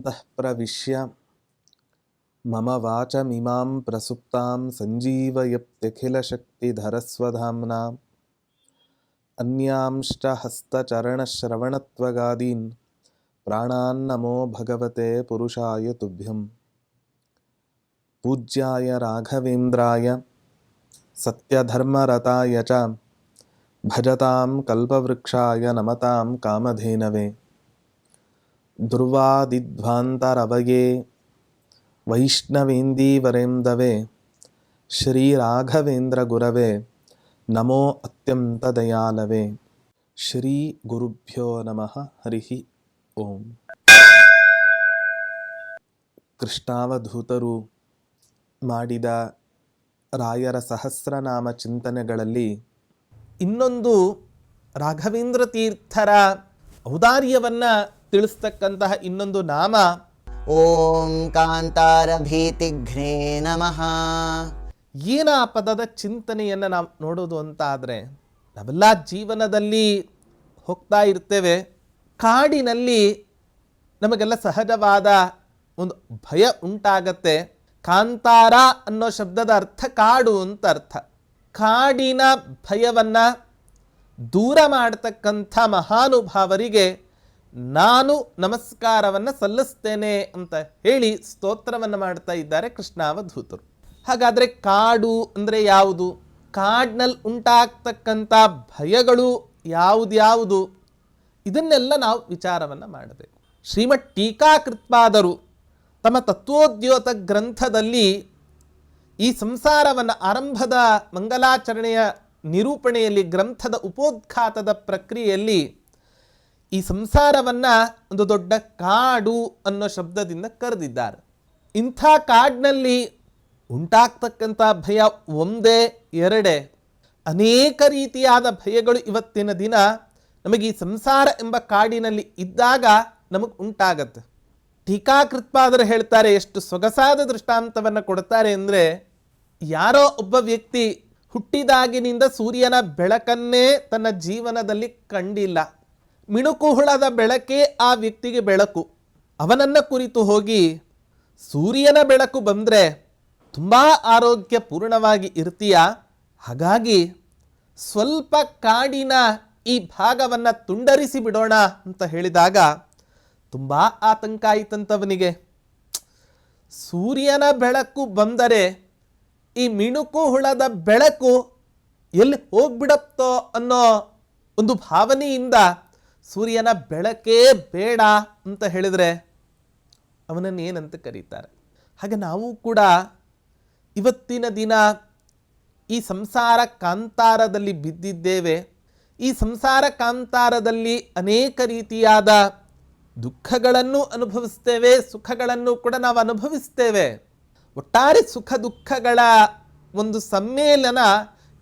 योऽन्तः प्रविश्य मम वाचमिमां प्रसुप्तां सञ्जीवयत्यखिलशक्तिधरस्वधाम्ना अन्यांश्च हस्तचरणश्रवणत्वगादीन् प्राणान्नमो भगवते पुरुषाय तुभ्यं पूज्याय राघवेन्द्राय सत्यधर्मरताय च भजतां कल्पवृक्षाय नमतां कामधेनवे ಧ್ರುವಾದಿಧ್ವಾಂತರವಯೇ ವೈಷ್ಣವೇಂದೀವರೆಂದವೆ ಶ್ರೀರಾಘವೇಂದ್ರ ಗುರವೆ ನಮೋ ಅತ್ಯಂತ ದಯಾಲವೇ ಶ್ರೀ ಗುರುಭ್ಯೋ ನಮಃ. ಹರಿಹಿ ಓಂ. ಕೃಷ್ಣಾವಧೂತರು ಮಾಡಿದ ರಾಯರ ಸಹಸ್ರನಾಮ ಚಿಂತನೆಗಳಲ್ಲಿ ಇನ್ನೊಂದು ರಾಘವೇಂದ್ರ ತೀರ್ಥರ ಔದಾರ್ಯವನ್ನು ತಿಳಿಸ್ತಕ್ಕಂತಹ ಇನ್ನೊಂದು ನಾಮ. ಓಂ ಕಾಂತಾರ ಭೀತಿಘ್ನೇ ನಮಃ. ಏನ ಪದದ ಚಿಂತನೆಯನ್ನು ನಾವು ನೋಡೋದು ಅಂತ ಆದರೆ ನಾವೆಲ್ಲ ಜೀವನದಲ್ಲಿ ಹೋಗ್ತಾ ಇರ್ತೇವೆ. ಕಾಡಿನಲ್ಲಿ ನಮಗೆಲ್ಲ ಸಹಜವಾದ ಒಂದು ಭಯ ಉಂಟಾಗತ್ತೆ. ಕಾಂತಾರ ಅನ್ನೋ ಶಬ್ದದ ಅರ್ಥ ಕಾಡು ಅಂತ ಅರ್ಥ. ಕಾಡಿನ ಭಯವನ್ನು ದೂರ ಮಾಡತಕ್ಕಂಥ ಮಹಾನುಭಾವರಿಗೆ ನಾನು ನಮಸ್ಕಾರವನ್ನು ಸಲ್ಲಿಸ್ತೇನೆ ಅಂತ ಹೇಳಿ ಸ್ತೋತ್ರವನ್ನು ಮಾಡ್ತಾ ಇದ್ದಾರೆ ಕೃಷ್ಣಾವಧೂತರು. ಹಾಗಾದರೆ ಕಾಡು ಅಂದರೆ ಯಾವುದು? ಕಾಡಿನಲ್ಲಿ ಉಂಟಾಗ್ತಕ್ಕಂಥ ಭಯಗಳು ಯಾವುದ್ಯಾವುದು? ಇದನ್ನೆಲ್ಲ ನಾವು ವಿಚಾರವನ್ನು ಮಾಡಬೇಕು. ಶ್ರೀಮಠ್ ಟೀಕಾಕೃತ್ಪಾದರು ತಮ್ಮ ತತ್ವೋದ್ಯೋತ ಗ್ರಂಥದಲ್ಲಿ ಈ ಸಂಸಾರವನ್ನು ಆರಂಭದ ಮಂಗಲಾಚರಣೆಯ ನಿರೂಪಣೆಯಲ್ಲಿ ಗ್ರಂಥದ ಉಪೋದ್ಘಾತದ ಪ್ರಕ್ರಿಯೆಯಲ್ಲಿ ಈ ಸಂಸಾರವನ್ನು ಒಂದು ದೊಡ್ಡ ಕಾಡು ಅನ್ನೋ ಶಬ್ದದಿಂದ ಕರೆದಿದ್ದಾರೆ. ಇಂಥ ಕಾಡಿನಲ್ಲಿ ಉಂಟಾಗ್ತಕ್ಕಂಥ ಭಯ ಒಂದೇ, ಎರಡೇ, ಅನೇಕ ರೀತಿಯಾದ ಭಯಗಳು ಇವತ್ತಿನ ದಿನ ನಮಗೆ ಈ ಸಂಸಾರ ಎಂಬ ಕಾಡಿನಲ್ಲಿ ಇದ್ದಾಗ ನಮಗೆ ಉಂಟಾಗತ್ತೆ. ಟೀಕಾಕೃತ್ಪಾದರು ಹೇಳ್ತಾರೆ, ಎಷ್ಟು ಸೊಗಸಾದ ದೃಷ್ಟಾಂತವನ್ನು ಕೊಡ್ತಾರೆ ಅಂದರೆ, ಯಾರೋ ಒಬ್ಬ ವ್ಯಕ್ತಿ ಹುಟ್ಟಿದಾಗಿನಿಂದ ಸೂರ್ಯನ ಬೆಳಕನ್ನೇ ತನ್ನ ಜೀವನದಲ್ಲಿ ಕಂಡಿಲ್ಲ. ಮಿಣುಕುಹುಳದ ಬೆಳಕೇ ಆ ವ್ಯಕ್ತಿಗೆ ಬೆಳಕು. ಅವನನ್ನು ಕುರಿತು ಹೋಗಿ ಸೂರ್ಯನ ಬೆಳಕು ಬಂದರೆ ತುಂಬ ಆರೋಗ್ಯ ಪೂರ್ಣವಾಗಿ ಇರ್ತೀಯ. ಹಾಗಾಗಿ ಸ್ವಲ್ಪ ಕಾಡಿನ ಈ ಭಾಗವನ್ನು ತುಂಡರಿಸಿ ಬಿಡೋಣ ಅಂತ ಹೇಳಿದಾಗ ತುಂಬ ಆತಂಕ ಆಯಿತಂತವನಿಗೆ. ಸೂರ್ಯನ ಬೆಳಕು ಬಂದರೆ ಈ ಮಿಣುಕು ಹುಳದ ಬೆಳಕು ಎಲ್ಲಿ ಹೋಗ್ಬಿಡತ್ತೋ ಅನ್ನೋ ಒಂದು ಭಾವನೆಯಿಂದ ಸೂರ್ಯನ ಬೆಳಕೇ ಬೇಡ ಅಂತ ಹೇಳಿದರೆ ಅವನನ್ನು ಏನಂತ ಕರೀತಾರೆ? ಹಾಗೆ ನಾವು ಕೂಡ ಇವತ್ತಿನ ದಿನ ಈ ಸಂಸಾರ ಕಾಂತಾರದಲ್ಲಿ ಬಿದ್ದಿದ್ದೇವೆ. ಈ ಸಂಸಾರ ಕಾಂತಾರದಲ್ಲಿ ಅನೇಕ ರೀತಿಯಾದ ದುಃಖಗಳನ್ನು ಅನುಭವಿಸ್ತೇವೆ, ಸುಖಗಳನ್ನು ಕೂಡ ನಾವು ಅನುಭವಿಸ್ತೇವೆ. ಒಟ್ಟಾರೆ ಸುಖ ದುಃಖಗಳ ಒಂದು ಸಮ್ಮೇಳನ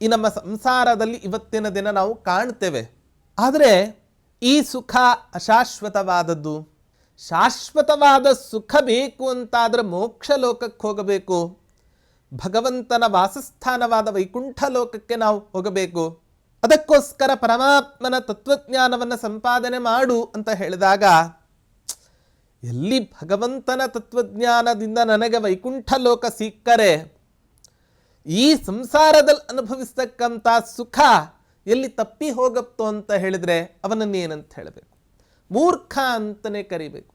ಈ ನಮ್ಮ ಸಂಸಾರದಲ್ಲಿ ಇವತ್ತಿನ ದಿನ ನಾವು ಕಾಣ್ತೇವೆ. ಆದರೆ ಈ ಸುಖ ಅಶಾಶ್ವತವಾದದ್ದು. ಶಾಶ್ವತವಾದ ಸುಖ ಬೇಕು ಅಂತಾದರೆ ಮೋಕ್ಷ ಲೋಕಕ್ಕೆ ಹೋಗಬೇಕು. ಭಗವಂತನ ವಾಸಸ್ಥಾನವಾದ ವೈಕುಂಠ ಲೋಕಕ್ಕೆ ನಾವು ಹೋಗಬೇಕು. ಅದಕ್ಕೋಸ್ಕರ ಪರಮಾತ್ಮನ ತತ್ವಜ್ಞಾನವನ್ನು ಸಂಪಾದನೆ ಮಾಡು ಅಂತ ಹೇಳಿದಾಗ, ಎಲ್ಲಿ ಭಗವಂತನ ತತ್ವಜ್ಞಾನದಿಂದ ನನಗೆ ವೈಕುಂಠ ಲೋಕ ಸಿಕ್ಕರೆ, ಈ ಸಂಸಾರದಲ್ಲಿ ಅನುಭವಿಸ್ತಕ್ಕಂಥ ಸುಖ ಎಲ್ಲಿ ತಪ್ಪಿ ಹೋಗಪ್ತೋ ಅಂತ ಹೇಳಿದರೆ ಅವನನ್ನೇನಂತ ಹೇಳಬೇಕು? ಮೂರ್ಖ ಅಂತಲೇ ಕರಿಬೇಕು.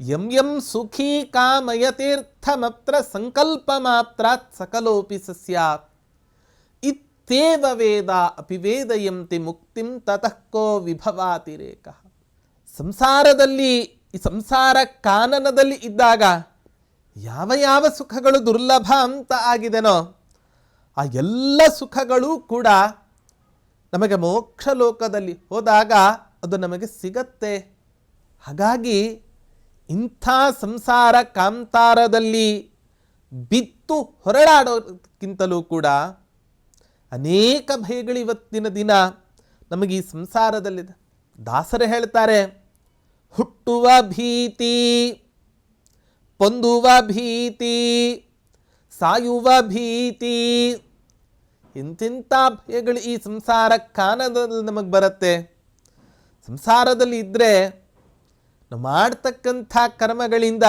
ಯಂ ಯಂ ಸುಖೀ ಕಾಮಯತೀರ್ಥಮತ್ರ ಸಂಕಲ್ಪ ಮಾತ್ರ ಸಕಲೋಪಿ ಸಸ್ಯಾತ್ ಇತ್ತೇವ ವೇದ ಅಪಿ ವೇದಯಂತಿ ಮುಕ್ತಿಂ ತತಃ ಕೋ ವಿಭವಾತಿರೇಕ ಸಂಸಾರದಲ್ಲಿ, ಈ ಸಂಸಾರ ಕಾನನದಲ್ಲಿ ಇದ್ದಾಗ ಯಾವ ಯಾವ ಸುಖಗಳು ದುರ್ಲಭ ಅಂತ ಆಗಿದೆನೋ, ಆ ಎಲ್ಲ ಸುಖಗಳೂ ಕೂಡ ನಮಗೆ ಮೋಕ್ಷ ಲೋಕದಲ್ಲಿ ಹೋದಾಗ ಅದು ನಮಗೆ ಸಿಗತ್ತೆ. ಹಾಗಾಗಿ ಇಂಥ ಸಂಸಾರ ಕಾಂತಾರದಲ್ಲಿ ಬಿತ್ತು ಹೊರಳಾಡೋಕ್ಕಿಂತಲೂ ಕೂಡ ಅನೇಕ ಭಯಗಳು ಇವತ್ತಿನ ದಿನ ನಮಗೆ ಈ ಸಂಸಾರದಲ್ಲಿದೆ ದಾಸರು ಹೇಳ್ತಾರೆ, ಹುಟ್ಟುವ ಭೀತಿ, ಪೊಂದುವ ಭೀತಿ, ಸಾಯುವ ಭೀತಿ ಇಂತಿಂಥ ಭಯಗಳು ಈ ಸಂಸಾರ ಕಾನದಲ್ಲಿ ನಮಗೆ ಬರುತ್ತೆ. ಸಂಸಾರದಲ್ಲಿ ಇದ್ದರೆ ನಾವು ಮಾಡ್ತಕ್ಕಂಥ ಕರ್ಮಗಳಿಂದ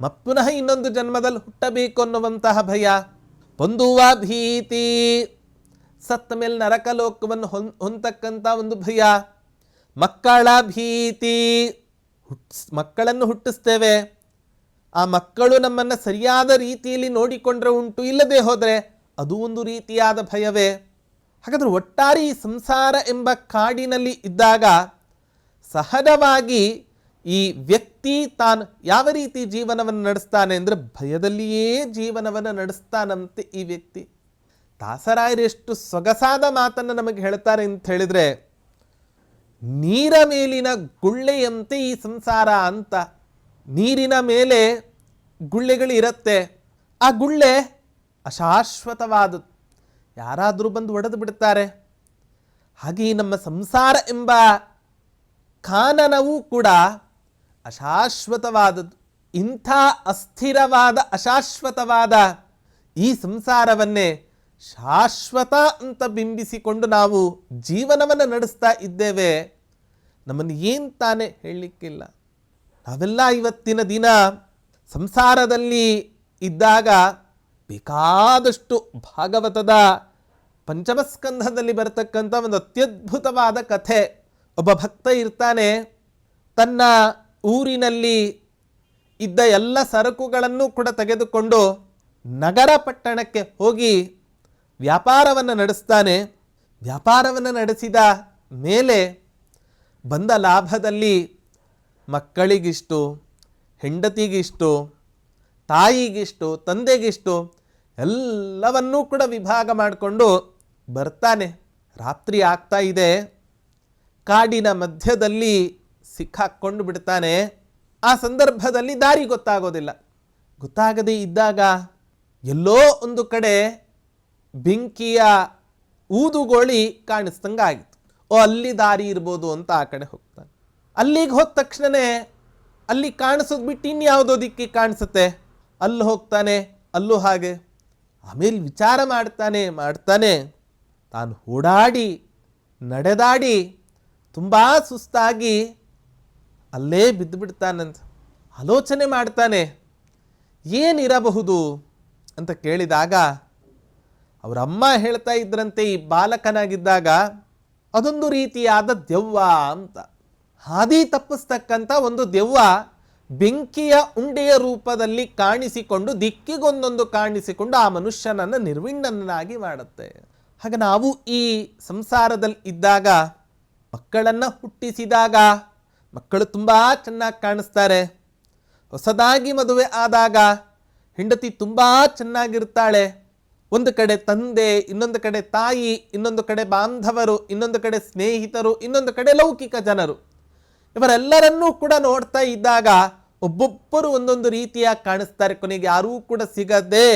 ಮತ್ತುನಃ ಇನ್ನೊಂದು ಜನ್ಮದಲ್ಲಿ ಹುಟ್ಟಬೇಕು ಅನ್ನುವಂತಹ ಭಯ. ಹೊಂದುವ ಭೀತಿ, ಸತ್ತ ಮೇಲೆ ನರಕಲೋಕವನ್ನು ಹೊನ್, ಹೊಂದತಕ್ಕಂಥ ಒಂದು ಭಯ. ಮಕ್ಕಳ ಭೀತಿ, ಹುಟ್ಸ್, ಮಕ್ಕಳನ್ನು ಹುಟ್ಟಿಸ್ತೇವೆ. ಆ ಮಕ್ಕಳು ನಮ್ಮನ್ನು ಸರಿಯಾದ ರೀತಿಯಲ್ಲಿ ನೋಡಿಕೊಂಡ್ರೆ ಉಂಟು, ಇಲ್ಲದೆ ಹೋದರೆ ಅದು ಒಂದು ರೀತಿಯಾದ ಭಯವೇ. ಹಾಗಾದರೆ ಒಟ್ಟಾರೆ ಈ ಸಂಸಾರ ಎಂಬ ಕಾಡಿನಲ್ಲಿ ಇದ್ದಾಗ ಸಹಜವಾಗಿ ಈ ವ್ಯಕ್ತಿ ತಾನು ಯಾವ ರೀತಿ ಜೀವನವನ್ನು ನಡೆಸ್ತಾನೆ ಅಂದರೆ ಭಯದಲ್ಲಿಯೇ ಜೀವನವನ್ನು ನಡೆಸ್ತಾನಂತೆ ಈ ವ್ಯಕ್ತಿ. ದಾಸರಾಯರು ಎಷ್ಟು ಸೊಗಸಾದ ಮಾತನ್ನು ನಮಗೆ ಹೇಳ್ತಾರೆ ಅಂತ ಹೇಳಿದರೆ, ನೀರ ಮೇಲಿನ ಗುಳ್ಳೆಯಂತೆ ಈ ಸಂಸಾರ ಅಂತ ನೀರಿನ ಮೇಲೆ ಗುಳ್ಳೆಗಳು ಇರುತ್ತೆ. ಆ ಗುಳ್ಳೆ ಅಶಾಶ್ವತವಾದದ್ದು ಯಾರಾದರೂ ಬಂದು ಒಡೆದು ಬಿಡುತ್ತಾರೆ. ಹಾಗೆ ನಮ್ಮ ಸಂಸಾರ ಎಂಬ ಕಾನನವೂ ಕೂಡ ಅಶಾಶ್ವತವಾದದ್ದು. ಇಂಥ ಅಸ್ಥಿರವಾದ, ಅಶಾಶ್ವತವಾದ ಈ ಸಂಸಾರವನ್ನೇ ಶಾಶ್ವತ ಅಂತ ಬಿಂಬಿಸಿಕೊಂಡು ನಾವು ಜೀವನವನ್ನು ನಡೆಸ್ತಾ ಇದ್ದೇವೆ. ನಮ್ಮನ್ನು ಏನು ತಾನೇ ಹೇಳಲಿಕ್ಕಿಲ್ಲ. ನಾವೆಲ್ಲ ಇವತ್ತಿನ ದಿನ ಸಂಸಾರದಲ್ಲಿ ಇದ್ದಾಗ ಬೇಕಾದಷ್ಟು ಭಾಗವತದ ಪಂಚಮಸ್ಕಂಧದಲ್ಲಿ ಬರತಕ್ಕಂಥ ಒಂದು ಅತ್ಯದ್ಭುತವಾದ ಕಥೆ. ಒಬ್ಬ ಭಕ್ತ ಇರ್ತಾನೆ. ತನ್ನ ಊರಿನಲ್ಲಿ ಇದ್ದ ಎಲ್ಲ ಸರಕುಗಳನ್ನು ಕೂಡ ತೆಗೆದುಕೊಂಡು ನಗರ ಪಟ್ಟಣಕ್ಕೆ ಹೋಗಿ ವ್ಯಾಪಾರವನ್ನು ನಡೆಸ್ತಾನೆ. ವ್ಯಾಪಾರವನ್ನು ನಡೆಸಿದ ಮೇಲೆ ಬಂದ ಲಾಭದಲ್ಲಿ ಮಕ್ಕಳಿಗಿಷ್ಟು, ಹೆಂಡತಿಗಿಷ್ಟು ತಾಯಿಗಿಷ್ಟು, ತಂದೆಗಿಷ್ಟು ಎಲ್ಲವನ್ನೂ ಕೂಡ ವಿಭಾಗ ಮಾಡಿಕೊಂಡು ಬರ್ತಾನೆ. ರಾತ್ರಿ ಆಗ್ತಾ ಇದೆ. ಕಾಡಿನ ಮಧ್ಯದಲ್ಲಿ ಸಿಕ್ಕಾಕ್ಕೊಂಡು ಬಿಡ್ತಾನೆ. ಆ ಸಂದರ್ಭದಲ್ಲಿ ದಾರಿ ಗೊತ್ತಾಗೋದಿಲ್ಲ. ಗೊತ್ತಾಗದೇ ಇದ್ದಾಗ ಎಲ್ಲೋ ಒಂದು ಕಡೆ ಬೆಂಕಿಯ ಊದುಗೋಳಿ ಕಾಣಿಸ್ದಂಗಾಗಿತ್ತು. ಓ, ಅಲ್ಲಿ ದಾರಿ ಇರ್ಬೋದು ಅಂತ ಆ ಕಡೆ ಹೋಗ್ತಾನೆ. ಅಲ್ಲಿಗೆ ಹೋದ ತಕ್ಷಣವೇ ಅಲ್ಲಿ ಕಾಣಿಸೋದು ಬಿಟ್ಟು ಇನ್ಯಾವುದೋ ದಿಕ್ಕಿ ಕಾಣಿಸುತ್ತೆ? ಅಲ್ಲಿ ಹೋಗ್ತಾನೆ, ಅಲ್ಲೂ ಹಾಗೆ. ಆಮೇಲೆ ವಿಚಾರ ಮಾಡ್ತಾನೆ ಮಾಡ್ತಾನೆ. ತಾನು ಓಡಾಡಿ, ನಡೆದಾಡಿ, ತುಂಬ ಸುಸ್ತಾಗಿ ಅಲ್ಲೇ ಬಿದ್ದು ಬಿಡ್ತಾನಂತ ಆಲೋಚನೆ ಮಾಡ್ತಾನೆ. ಏನಿರಬಹುದು ಅಂತ ಕೇಳಿದಾಗ ಅವರ ಅಮ್ಮ ಹೇಳ್ತಾ ಇದ್ರಂತೆ ಈ ಬಾಲಕನಾಗಿದ್ದಾಗ ಅದೊಂದು ರೀತಿಯಾದ ದೆವ್ವ ಅಂತ. ಹಾದಿ ತಪ್ಪಿಸ್ತಕ್ಕಂಥ ಒಂದು ದೆವ್ವ ಬೆಂಕಿಯ ಉಂಡೆಯ ರೂಪದಲ್ಲಿ ಕಾಣಿಸಿಕೊಂಡು, ದಿಕ್ಕಿಗೊಂದೊಂದು ಕಾಣಿಸಿಕೊಂಡು ಆ ಮನುಷ್ಯನನ್ನು ನಿರ್ವಿಣ್ಣನಾಗಿ ಮಾಡುತ್ತೆ. ಹಾಗೆ ನಾವು ಈ ಸಂಸಾರದಲ್ಲಿ ಇದ್ದಾಗ, ಮಕ್ಕಳನ್ನು ಹುಟ್ಟಿಸಿದಾಗ, ಮಕ್ಕಳು ತುಂಬ ಚೆನ್ನಾಗಿ ಕಾಣಿಸ್ತಾರೆ. ಹೊಸದಾಗಿ ಮದುವೆ ಆದಾಗ, ಹೆಂಡತಿ ತುಂಬ ಚೆನ್ನಾಗಿರ್ತಾಳೆ. ಒಂದು ಕಡೆ ತಂದೆ, ಇನ್ನೊಂದು ಕಡೆ ತಾಯಿ, ಇನ್ನೊಂದು ಕಡೆ ಬಾಂಧವರು, ಇನ್ನೊಂದು ಕಡೆ ಸ್ನೇಹಿತರು, ಇನ್ನೊಂದು ಕಡೆ ಲೌಕಿಕ ಜನರು. ಇವರೆಲ್ಲರನ್ನೂ ಕೂಡ ನೋಡ್ತಾ ಇದ್ದಾಗ ಒಬ್ಬೊಬ್ಬರು ಒಂದೊಂದು ರೀತಿಯಾಗಿ ಕಾಣಿಸ್ತಾರೆ. ಕೊನೆಗೆ ಯಾರೂ ಕೂಡ ಸಿಗದೆ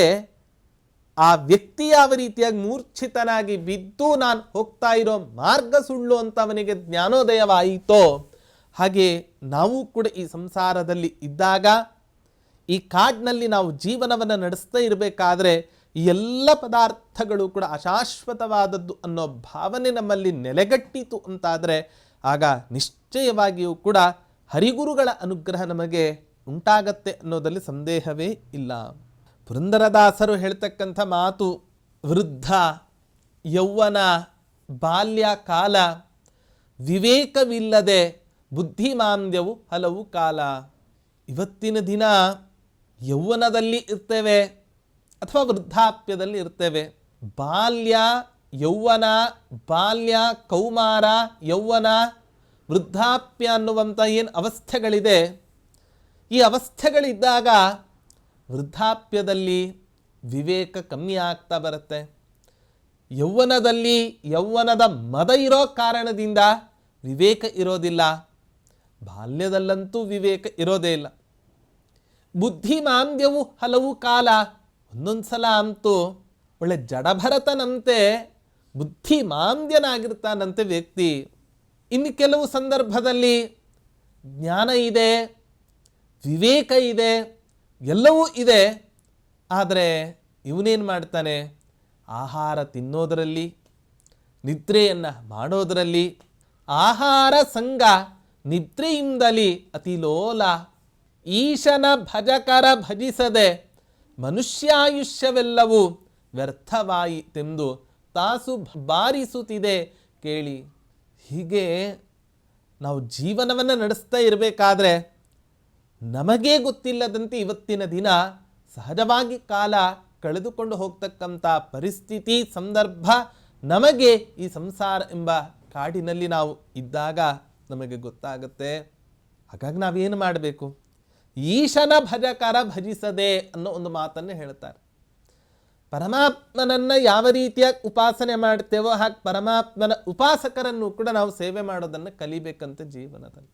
ಆ ವ್ಯಕ್ತಿ ಯಾವ ರೀತಿಯಾಗಿ ಮೂರ್ಛಿತನಾಗಿ ಬಿದ್ದು ನಾನು ಹೋಗ್ತಾ ಇರೋ ಮಾರ್ಗ ಸುಳ್ಳು ಅಂತ ಅವನಿಗೆ ಜ್ಞಾನೋದಯವಾಯಿತೋ, ಹಾಗೆ ನಾವು ಕೂಡ ಈ ಸಂಸಾರದಲ್ಲಿ ಇದ್ದಾಗ ಈ ಕಾಡಿನಲ್ಲಿ ನಾವು ಜೀವನವನ್ನು ನಡೆಸ್ತಾ ಇರಬೇಕಾದ್ರೆ ಎಲ್ಲ ಪದಾರ್ಥಗಳು ಕೂಡ ಅಶಾಶ್ವತವಾದದ್ದು ಅನ್ನೋ ಭಾವನೆ ನಮ್ಮಲ್ಲಿ ನೆಲೆಗಟ್ಟಿತು ಅಂತಾದರೆ ಆಗ ನಿಶ್ಚಯವಾಗಿಯೂ ಕೂಡ ಹರಿಗುರುಗಳ ಅನುಗ್ರಹ ನಮಗೆ ಉಂಟಾಗತ್ತೆ ಅನ್ನೋದಲ್ಲಿ ಸಂದೇಹವೇ ಇಲ್ಲ. ಪುರಂದರದಾಸರು ಹೇಳ್ತಕ್ಕಂಥ ಮಾತು, ವೃದ್ಧ, ಯೌವನ, ಬಾಲ್ಯ, ಕಾಲ, ವಿವೇಕವಿಲ್ಲದೆ ಬುದ್ಧಿಮಾಂದ್ಯವು ಹಲವು ಕಾಲ. ಇವತ್ತಿನ ದಿನ ಯೌವನದಲ್ಲಿ ಇರ್ತೇವೆ ಅಥವಾ ವೃದ್ಧಾಪ್ಯದಲ್ಲಿ ಇರ್ತೇವೆ. ಬಾಲ್ಯ, ಯೌವನ, ಬಾಲ್ಯ, ಕೌಮಾರ, ಯೌವನ ವೃದ್ಧಾಪ್ಯ ಅನ್ನುವಂಥ ಏನು ಅವಸ್ಥೆಗಳಿದೆ, ಈ ಅವಸ್ಥೆಗಳಿದ್ದಾಗ ವೃದ್ಧಾಪ್ಯದಲ್ಲಿ ವಿವೇಕ ಕಮ್ಮಿ ಆಗ್ತಾ ಬರುತ್ತೆ. ಯೌವನದಲ್ಲಿ ಯೌವನದ ಮದ ಇರೋ ಕಾರಣದಿಂದ ವಿವೇಕ ಇರೋದಿಲ್ಲ. ಬಾಲ್ಯದಲ್ಲಂತೂ ವಿವೇಕ ಇರೋದೇ ಇಲ್ಲ. ಬುದ್ಧಿಮಾಂದ್ಯವು ಹಲವು ಕಾಲ ಒಂದೊಂದು ಸಲ ಅಂತೂ ಒಳ್ಳೆ ಜಡಭರತನಂತೆ ಬುದ್ಧಿಮಾಂದ್ಯನಾಗಿರ್ತಾನಂತೆ ವ್ಯಕ್ತಿ. ಇನ್ನು ಕೆಲವು ಸಂದರ್ಭದಲ್ಲಿ ಜ್ಞಾನ ಇದೆ, ವಿವೇಕ ಇದೆ, ಎಲ್ಲವೂ ಇದೆ. ಆದರೆ ಇವನೇನು ಮಾಡ್ತಾನೆ? ಆಹಾರ ತಿನ್ನೋದರಲ್ಲಿ, ನಿದ್ರೆಯನ್ನು ಮಾಡೋದರಲ್ಲಿ, ಆಹಾರ ಸಂಘ ನಿದ್ರೆಯಿಂದಲಿ ಅತಿಲೋಲ ಈಶನ ಭಜಕರ ಭಜಿಸದೆ ಮನುಷ್ಯಾಯುಷ್ಯವೆಲ್ಲವೂ ವ್ಯರ್ಥವಾಯಿತೆಂದು ತಾಸು ಬಾರಿಸುತ್ತಿದೆ ಕೇಳಿ. ಹೀಗೆ ನಾವು ಜೀವನವನ್ನು ನಡೆಸ್ತಾ ಇರಬೇಕಾದ್ರೆ ನಮಗೇ ಗೊತ್ತಿಲ್ಲದಂತೆ ಇವತ್ತಿನ ದಿನ ಸಹಜವಾಗಿ ಕಾಲ ಕಳೆದುಕೊಂಡು ಹೋಗ್ತಕ್ಕಂಥ ಪರಿಸ್ಥಿತಿ, ಸಂದರ್ಭ ನಮಗೆ ಈ ಸಂಸಾರ ಎಂಬ ಕಾಡಿನಲ್ಲಿ ನಾವು ಇದ್ದಾಗ ನಮಗೆ ಗೊತ್ತಾಗುತ್ತೆ. ಹಾಗಾಗಿ ನಾವೇನು ಮಾಡಬೇಕು? ಈಶನ ಭಜಕರ ಭಜಿಸದೆ ಅನ್ನೋ ಒಂದು ಮಾತನ್ನು ಹೇಳ್ತಾರೆ. ಪರಮಾತ್ಮನನ್ನು ಯಾವ ರೀತಿಯಾಗಿ ಉಪಾಸನೆ ಮಾಡ್ತೇವೋ ಹಾಗೆ ಪರಮಾತ್ಮನ ಉಪಾಸಕರನ್ನು ಕೂಡ ನಾವು ಸೇವೆ ಮಾಡೋದನ್ನು ಕಲಿಬೇಕಂತ ಜೀವನದಲ್ಲಿ.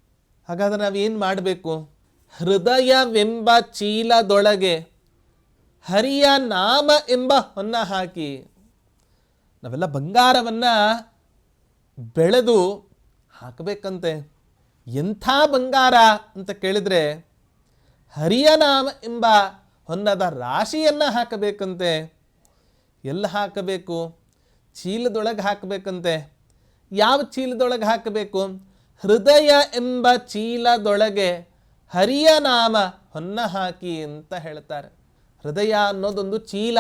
ಹಾಗಾದ್ರೆ ನಾವೇನು ಮಾಡಬೇಕು? ಹೃದಯವೆಂಬ ಚೀಲದೊಳಗೆ ಹರಿಯ ನಾಮ ಎಂಬ ಹೊನ್ನ ಹಾಕಿ ನಾವೆಲ್ಲ ಬಂಗಾರವನ್ನು ಬೆಳೆದು ಹಾಕಬೇಕಂತೆ. ಎಂಥ ಬಂಗಾರ ಅಂತ ಕೇಳಿದರೆ ಹರಿಯ ನಾಮ ಎಂಬ ಹೊನ್ನದ ರಾಶಿಯನ್ನು ಹಾಕಬೇಕಂತೆ. ಎಲ್ಲ ಹಾಕಬೇಕು? ಚೀಲದೊಳಗೆ ಹಾಕಬೇಕಂತೆ. ಯಾವ ಚೀಲದೊಳಗೆ ಹಾಕಬೇಕು? ಹೃದಯ ಎಂಬ ಚೀಲದೊಳಗೆ ಹರಿಯ ನಾಮ ಹೊನ್ನ ಹಾಕಿ ಅಂತ ಹೇಳ್ತಾರೆ. ಹೃದಯ ಅನ್ನೋದೊಂದು ಚೀಲ.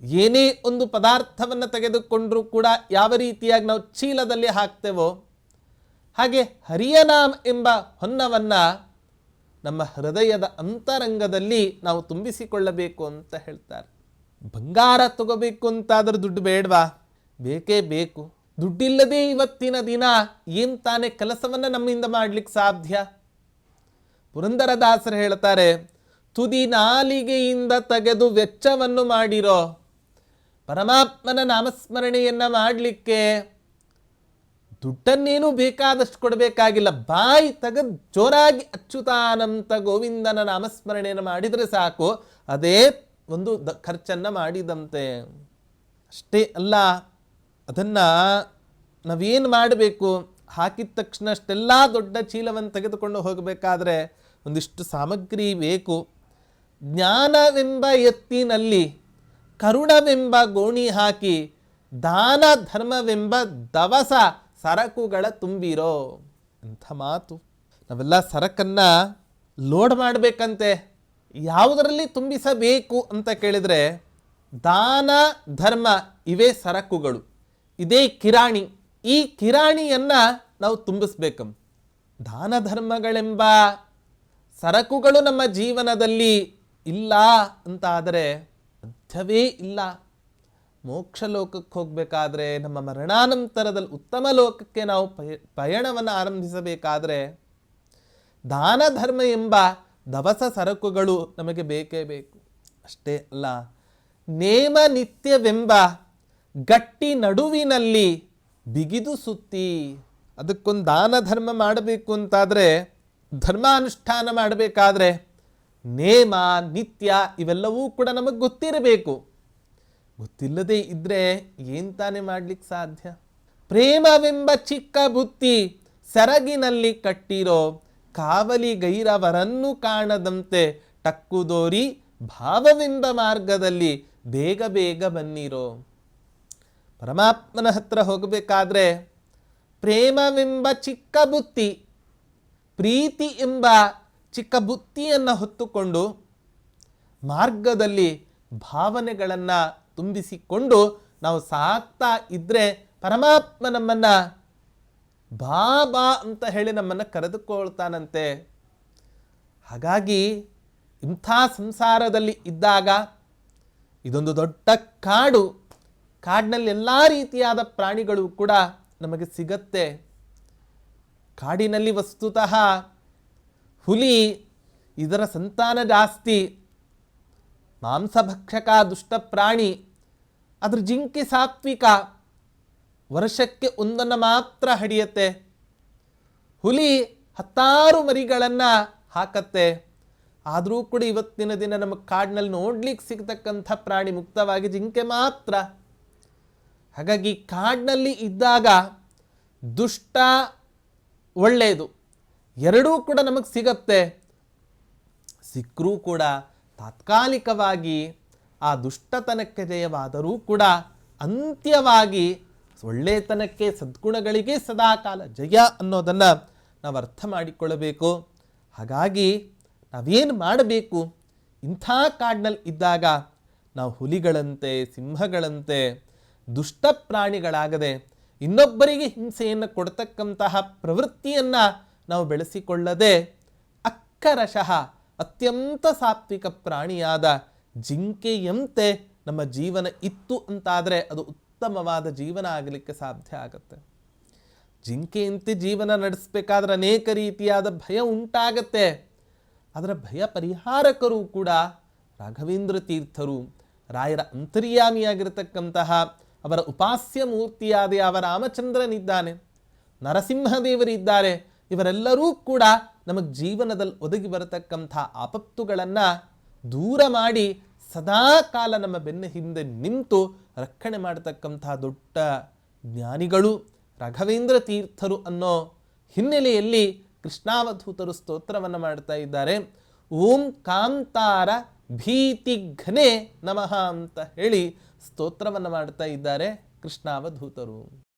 ಏನೇ ಒಂದು ಪದಾರ್ಥವನ್ನು ತೆಗೆದುಕೊಂಡರೂ ಕೂಡ ಯಾವ ರೀತಿಯಾಗಿ ನಾವು ಚೀಲದಲ್ಲಿ ಹಾಕ್ತೇವೋ, ಹಾಗೆ ಹರಿಯನಾಮ ಎಂಬ ಹೊನ್ನವನ್ನು ನಮ್ಮ ಹೃದಯದ ಅಂತರಂಗದಲ್ಲಿ ನಾವು ತುಂಬಿಸಿಕೊಳ್ಳಬೇಕು ಅಂತ ಹೇಳ್ತಾರೆ. ಬಂಗಾರ ತಗೋಬೇಕು ಅಂತಾದ್ರೆ ದುಡ್ಡು ಬೇಡವಾ? ಬೇಕೇ ಬೇಕು. ದುಡ್ಡಿಲ್ಲದೆ ಇವತ್ತಿನ ದಿನ ಏನು ತಾನೇ ಕೆಲಸವನ್ನು ನಮ್ಮಿಂದ ಮಾಡ್ಲಿಕ್ಕೆ ಸಾಧ್ಯ? ಪುರಂದರದಾಸರು ಹೇಳ್ತಾರೆ, ತುದಿ ನಾಲಿಗೆಯಿಂದ ತೆಗೆದು ವೆಚ್ಚವನ್ನು ಮಾಡಿರೋ ಪರಮಾತ್ಮನ ನಾಮಸ್ಮರಣೆಯನ್ನು ಮಾಡಲಿಕ್ಕೆ ದುಡ್ಡನ್ನೇನು ಬೇಕಾದಷ್ಟು ಕೊಡಬೇಕಾಗಿಲ್ಲ. ಬಾಯಿ ತೆಗೆದು ಜೋರಾಗಿ ಅಚ್ಯುತಾನಂತ ಗೋವಿಂದನ ನಾಮಸ್ಮರಣೆಯನ್ನು ಮಾಡಿದರೆ ಸಾಕು. ಅದೇ ಒಂದು ದ ಖರ್ಚನ್ನು ಮಾಡಿದಂತೆ. ಅಷ್ಟೇ ಅಲ್ಲ, ಅದನ್ನು ನಾವೇನು ಮಾಡಬೇಕು? ಹಾಕಿದ ತಕ್ಷಣ ಅಷ್ಟೆಲ್ಲ ದೊಡ್ಡ ಚೀಲವನ್ನು ತೆಗೆದುಕೊಂಡು ಹೋಗಬೇಕಾದ್ರೆ ಒಂದಿಷ್ಟು ಸಾಮಗ್ರಿ ಬೇಕು. ಜ್ಞಾನವೆಂಬ ಎತ್ತಿನಲ್ಲಿ, ಕರುಣವೆಂಬ ಗೋಣಿ ಹಾಕಿ, ದಾನ ಧರ್ಮವೆಂಬ ದವಸ ಸರಕುಗಳ ತುಂಬಿರೋ ಅಂಥ ಮಾತು. ನಾವೆಲ್ಲ ಸರಕನ್ನು ಲೋಡ್ ಮಾಡಬೇಕಂತೆ. ಯಾವುದರಲ್ಲಿ ತುಂಬಿಸಬೇಕು ಅಂತ ಕೇಳಿದರೆ ದಾನ, ಧರ್ಮ ಇವೇ ಸರಕುಗಳು. ಇದೇ ಕಿರಾಣಿ. ಈ ಕಿರಾಣಿಯನ್ನು ನಾವು ತುಂಬಿಸ್ಬೇಕು. ದಾನ, ಧರ್ಮಗಳೆಂಬ ಸರಕುಗಳು ನಮ್ಮ ಜೀವನದಲ್ಲಿ ಇಲ್ಲ ಅಂತ ಆದರೆ ಸಾಧ್ಯವೇ ಇಲ್ಲ. ಮೋಕ್ಷ ಲೋಕಕ್ಕೆ ಹೋಗಬೇಕಾದ್ರೆ, ನಮ್ಮ ಮರಣಾನಂತರದಲ್ಲಿ ಉತ್ತಮ ಲೋಕಕ್ಕೆ ನಾವು ಪಯ, ಪಯಣವನ್ನು ಆರಂಭಿಸಬೇಕಾದರೆ ದಾನ, ಧರ್ಮ ಎಂಬ ದವಸ ಸರಕುಗಳು ನಮಗೆ ಬೇಕೇ ಬೇಕು. ಅಷ್ಟೇ ಅಲ್ಲ, ನೇಮ ನಿತ್ಯವೆಂಬ ಗಟ್ಟಿ ನಡುವಿನಲ್ಲಿ ಬಿಗಿದು ಸುತ್ತಿ, ಅದಕ್ಕೊಂದು ದಾನ ಧರ್ಮ ಮಾಡಬೇಕು ಅಂತಾದರೆ, ಧರ್ಮಾನುಷ್ಠಾನ ಮಾಡಬೇಕಾದ್ರೆ ನೇಮ, ನಿತ್ಯ ಇವೆಲ್ಲವೂ ಕೂಡ ನಮಗೆ ಗೊತ್ತಿರಬೇಕು. ಗೊತ್ತಿಲ್ಲದೆ ಇದ್ದರೆ ಏನ್ ತಾನೇ ಮಾಡ್ಲಿಕ್ಕೆ ಸಾಧ್ಯ? ಪ್ರೇಮವೆಂಬ ಚಿಕ್ಕ ಬುತ್ತಿ ಸೆರಗಿನಲ್ಲಿ ಕಟ್ಟಿರೋ ಕಾವಲಿ ಗೈರವರನ್ನು ಕಾಣದಂತೆ ಟಕ್ಕುದೋರಿ ಭಾವವೆಂಬ ಮಾರ್ಗದಲ್ಲಿ ಬೇಗ ಬೇಗ ಬನ್ನಿರೋ. ಪರಮಾತ್ಮನ ಹತ್ರ ಹೋಗಬೇಕಾದ್ರೆ ಪ್ರೇಮವೆಂಬ ಚಿಕ್ಕ ಬುತ್ತಿ ಪ್ರೀತಿ ಎಂಬ ಚಿಕ್ಕ ಬುತ್ತಿಯನ್ನು ಹೊತ್ತುಕೊಂಡು ಮಾರ್ಗದಲ್ಲಿ ಭಾವನೆಗಳನ್ನು ತುಂಬಿಸಿಕೊಂಡು ನಾವು ಸಾಕ್ತಾ ಇದ್ದರೆ ಪರಮಾತ್ಮ ನಮ್ಮನ್ನು ಬಾ ಬಾ ಅಂತ ಹೇಳಿ ನಮ್ಮನ್ನು ಕರೆದುಕೊಳ್ತಾನಂತೆ. ಹಾಗಾಗಿ ಇಂಥ ಸಂಸಾರದಲ್ಲಿ ಇದ್ದಾಗ ಇದೊಂದು ದೊಡ್ಡ ಕಾಡು. ಕಾಡಿನಲ್ಲಿ ಎಲ್ಲ ರೀತಿಯಾದ ಪ್ರಾಣಿಗಳು ಕೂಡ ನಮಗೆ ಸಿಗತ್ತೆ. ಕಾಡಿನಲ್ಲಿ ವಸ್ತುತಃ ಹುಲಿ, ಇದರ ಸಂತಾನ ಜಾಸ್ತಿ, ಮಾಂಸಭಕ್ಷಕ ದುಷ್ಟ ಪ್ರಾಣಿ, ಅದ್ರ ಜಿಂಕೆ ಸಾತ್ವಿಕ ವರ್ಷಕ್ಕೆ ಒಂದನ್ನು ಮಾತ್ರ ಹಡಿಯತ್ತೆ. ಹುಲಿ ಹತ್ತಾರು ಮರಿಗಳನ್ನು ಹಾಕತ್ತೆ. ಆದರೂ ಕೂಡ ಇವತ್ತಿನ ದಿನ ನಮ್ಮ ಕಾಡಿನಲ್ಲಿ ನೋಡ್ಲಿಕ್ಕೆ ಸಿಗ್ತಕ್ಕಂಥ ಪ್ರಾಣಿ ಮುಕ್ತವಾಗಿ ಜಿಂಕೆ ಮಾತ್ರ. ಹಾಗಾಗಿ ಕಾಡಿನಲ್ಲಿ ಇದ್ದಾಗ ದುಷ್ಟ ಒಳ್ಳೆಯದು ಎರಡೂ ಕೂಡ ನಮಗೆ ಸಿಗತ್ತೆ. ಸಿಕ್ಕರೂ ಕೂಡ ತಾತ್ಕಾಲಿಕವಾಗಿ ಆ ದುಷ್ಟತನಕ್ಕೆ ಜಯವಾದರೂ ಕೂಡ ಅಂತ್ಯವಾಗಿ ಒಳ್ಳೆತನಕ್ಕೆ ಸದ್ಗುಣಗಳಿಗೆ ಸದಾಕಾಲ ಜಯ ಅನ್ನೋದನ್ನು ನಾವು ಅರ್ಥ ಮಾಡಿಕೊಳ್ಳಬೇಕು. ಹಾಗಾಗಿ ನಾವೇನು ಮಾಡಬೇಕು? ಇಂಥ ಕಾಡಿನಲ್ಲಿ ಇದ್ದಾಗ ನಾವು ಹುಲಿಗಳಂತೆ, ಸಿಂಹಗಳಂತೆ, ದುಷ್ಟ ಪ್ರಾಣಿಗಳಾಗದೆ ಇನ್ನೊಬ್ಬರಿಗೆ ಹಿಂಸೆಯನ್ನು ಕೊಡ್ತಕ್ಕಂತಹ ಪ್ರವೃತ್ತಿಯನ್ನು ನಾವು ಬೆಳೆಸಿಕೊಳ್ಳದೆ ಅಕ್ಕರಶಃ ಅತ್ಯಂತ ಸಾತ್ವಿಕ ಪ್ರಾಣಿಯಾದ ಜಿಂಕೆಯಂತೆ ನಮ್ಮ ಜೀವನ ಇತ್ತು ಅಂತಾದರೆ ಅದು ಉತ್ತಮವಾದ ಜೀವನ ಆಗಲಿಕ್ಕೆ ಸಾಧ್ಯ ಆಗುತ್ತೆ. ಜಿಂಕೆಯಂತೆ ಜೀವನ ನಡೆಸಬೇಕಾದ್ರೆ ಅನೇಕ ರೀತಿಯಾದ ಭಯ ಉಂಟಾಗತ್ತೆ. ಅದರ ಭಯ ಪರಿಹಾರಕರು ಕೂಡ ರಾಘವೇಂದ್ರ ತೀರ್ಥರು, ರಾಯರ ಅಂತರ್ಯಾಮಿಯಾಗಿರತಕ್ಕಂತಹ ಅವರ ಉಪಾಸ್ಯ ಮೂರ್ತಿಯಾದ ಯಾವ ರಾಮಚಂದ್ರನಿದ್ದಾನೆ ನರಸಿಂಹದೇವರಿದ್ದಾರೆ ಇವರೆಲ್ಲರೂ ಕೂಡ ನಮಗೆ ಜೀವನದಲ್ಲಿ ಒದಗಿ ಬರತಕ್ಕಂಥ ಆಪತ್ತುಗಳನ್ನು ದೂರ ಮಾಡಿ ಸದಾ ಕಾಲ ನಮ್ಮ ಬೆನ್ನ ಹಿಂದೆ ನಿಂತು ರಕ್ಷಣೆ ಮಾಡತಕ್ಕಂತಹ ದೊಡ್ಡ ಜ್ಞಾನಿಗಳು ರಾಘವೇಂದ್ರ ತೀರ್ಥರು ಅನ್ನೋ ಹಿನ್ನೆಲೆಯಲ್ಲಿ ಕೃಷ್ಣಾವಧೂತರು ಸ್ತೋತ್ರವನ್ನು ಮಾಡ್ತಾ ಇದ್ದಾರೆ. ಓಂ ಕಾಂತಾರ ಭೀತಿಘ್ನೆ ನಮಃ ಅಂತ ಹೇಳಿ ಸ್ತೋತ್ರವನ್ನು ಮಾಡ್ತಾ ಇದ್ದಾರೆ ಕೃಷ್ಣಾವಧೂತರು.